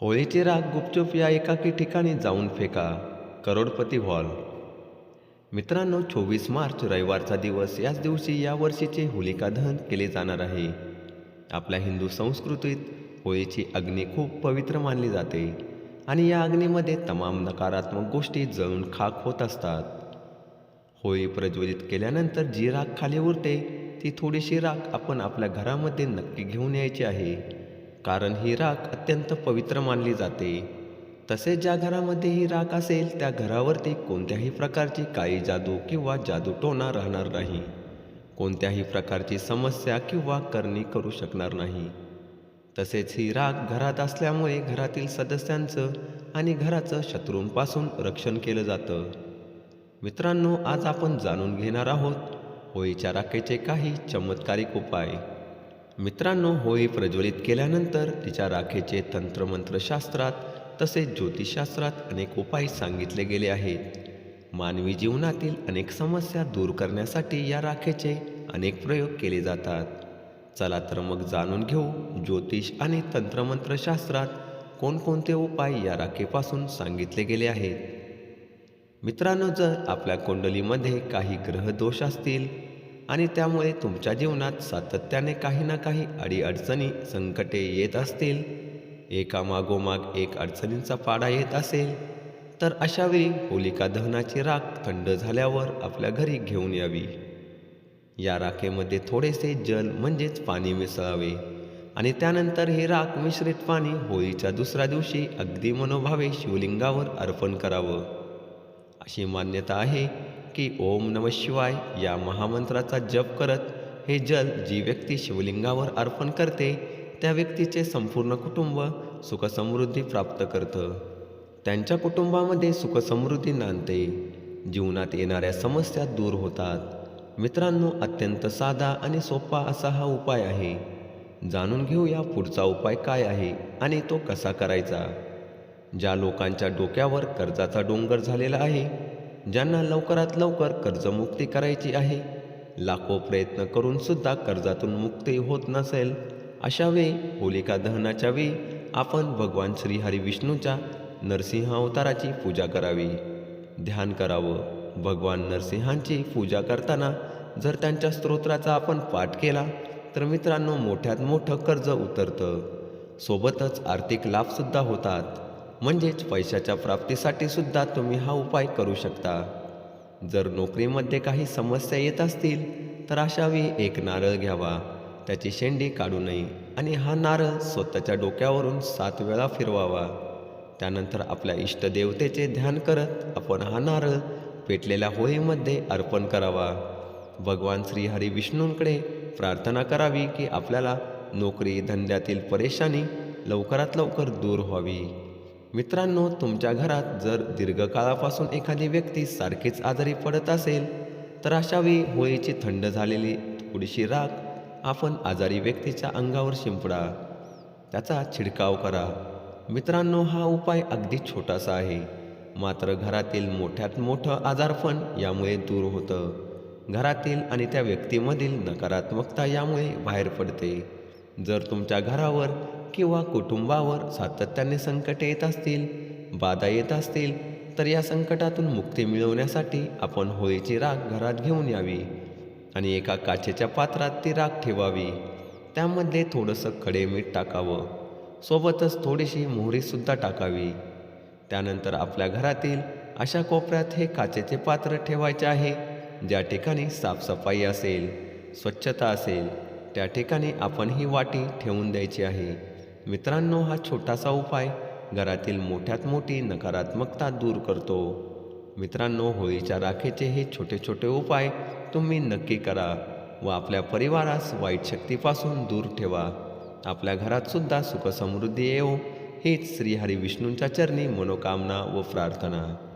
होळीची राग गुपचूप या एकाकी ठिकाणी जाऊन फेका करोडपती हॉल मित्रांनो चोवीस मार्च रविवारचा दिवस याच दिवशी या वर्षीचे होलिका दहन केले जाणार आहे. आपल्या हिंदू संस्कृतीत होळीची अग्नी खूप पवित्र मानली जाते आणि या अग्नीमध्ये तमाम नकारात्मक गोष्टी जळून खाक होत असतात. होळी प्रज्वलित केल्यानंतर जी राख खाली उरते ती थोडीशी राख आपण आपल्या घरामध्ये नक्की घेऊन यायची आहे. कारण ही राख अत्यंत पवित्र मानली जाते. तसेच ज्या घरामध्ये ही राख असेल त्या घरावरती कोणत्याही प्रकारची काळी जादू किंवा जादूटोणा राहणार नाही. कोणत्याही प्रकारची समस्या किंवा करणी करू शकणार नाही. तसेच ही राख घरात असल्यामुळे घरातील सदस्यांचं आणि घराचं शत्रूंपासून रक्षण केलं जातं. मित्रांनो आज आपण जाणून घेणार आहोत होळीच्या राखेचे काही चमत्कारिक उपाय. मित्रांनो होळी प्रज्वलित केल्यानंतर तिच्या राखेचे तंत्रमंत्रशास्त्रात तसेच ज्योतिषशास्त्रात अनेक उपाय सांगितले गेले आहेत. मानवी जीवनातील अनेक समस्या दूर करण्यासाठी या राखेचे अनेक प्रयोग केले जातात. चला तर मग जाणून घेऊ ज्योतिष आणि तंत्रमंत्रशास्त्रात कोणकोणते उपाय या राखेपासून सांगितले गेले आहेत. मित्रांनो जर आपल्या कुंडलीमध्ये काही ग्रहदोष असतील आणि त्यामुळे तुमच्या जीवनात सातत्याने काही ना काही अडीअडचणी संकटे येत असतील. एका मागोमाग एक अडचणींचा पाडा येत असेल तर अशावेळी होलिका दहनाची राख थंड झाल्यावर आपल्या घरी घेऊन यावी. या राखेमध्ये थोडेसे जल म्हणजेच पाणी मिसळावे आणि त्यानंतर हे राख मिश्रित पाणी होळीच्या दुसऱ्या दिवशी अगदी मनोभावे शिवलिंगावर अर्पण करावं. अशी मान्यता आहे की ओम नम शिवाय या महामंत्राचा जप करत हे जल जी व्यक्ती शिवलिंगावर अर्पण करते त्या व्यक्तीचे संपूर्ण कुटुंब सुखसमृद्धी प्राप्त करतं. त्यांच्या कुटुंबामध्ये सुखसमृद्धी नांदते. जीवनात येणाऱ्या समस्या दूर होतात. मित्रांनो अत्यंत साधा आणि सोपा असा हा उपाय आहे. जाणून घेऊया पुढचा उपाय काय आहे आणि तो कसा करायचा? ज्या लोकांच्या डोक्यावर कर्जाचा डोंगर झालेला आहे ज्यांना लवकरात लवकर कर्जमुक्ती करायची आहे. लाखो प्रयत्न करून सुद्धा कर्जातून मुक्ती होत नसेल अशा वेळी होलिका दहनाच्या वेळी आपण भगवान श्री हरी विष्णूच्या नरसिंह अवताराची पूजा करावी. ध्यान करावं. भगवान नरसिंहांची पूजा करताना जर त्यांच्या स्तोत्राचा आपण पाठ केला तर मित्रांनो मोठ्यात मोठं कर्ज उतरतं. सोबतच आर्थिक लाभसुद्धा होतात. म्हणजेच पैशाच्या प्राप्तीसाठी सुद्धा तुम्ही हा उपाय करू शकता. जर नोकरीमध्ये काही समस्या येत असतील तर अशावेळी एक नारळ घ्यावा. त्याची शेंडी काढू नये आणि हा नारळ स्वतःच्या डोक्यावरून सात वेळा फिरवावा. त्यानंतर आपल्या इष्टदेवतेचे ध्यान करत आपण हा नारळ पेटलेल्या होळीमध्ये अर्पण करावा. भगवान श्री हरी विष्णूंकडे प्रार्थना करावी की आपल्याला नोकरी धंद्यातील परेशानी लवकरात लवकर दूर व्हावी. मित्रांनो तुमच्या घरात जर दीर्घकाळापासून एखादी व्यक्ती सारखीच आजारी पडत असेल तर अशावेळी होळीची थंड झालेली थोडीशी राख आपण आजारी व्यक्तीच्या अंगावर शिंपडा. त्याचा छिडकाव करा. मित्रांनो हा उपाय अगदी छोटासा आहे. मात्र घरातील मोठ्यात मोठं आजारपण यामुळे दूर होतं. घरातील आणि त्या व्यक्तीमधील नकारात्मकता यामुळे बाहेर पडते. जर तुमच्या घरावर किंवा कुटुंबावर सातत्याने संकटे येत असतील बाधा येत असतील तर या संकटातून मुक्ती मिळवण्यासाठी आपण होळीची राख घरात घेऊन यावी आणि एका काचेच्या पात्रात ती राख ठेवावी. त्यामध्ये थोडंसं खडे मीठ टाकावं. सोबतच थोडीशी मोहरीसुद्धा टाकावी. त्यानंतर आपल्या घरातील अशा कोपऱ्यात हे काचेचे पात्र ठेवायचे आहे ज्या ठिकाणी साफसफाई असेल स्वच्छता असेल त्या ठिकाणी आपण ही वाटी ठेवून द्यायची आहे. मित्रांनो हा छोटासा उपाय घरातील मोठ्यात मोठी नकारात्मकता दूर करतो. मित्रांनो होळीच्या राखेचे हे छोटे छोटे उपाय तुम्ही नक्की करा व आपल्या परिवारास वाईट शक्तीपासून दूर ठेवा. आपल्या घरातसुद्धा सुखसमृद्धी येवो हीच श्री हरी विष्णूंच्या चरणी मनोकामना व प्रार्थना.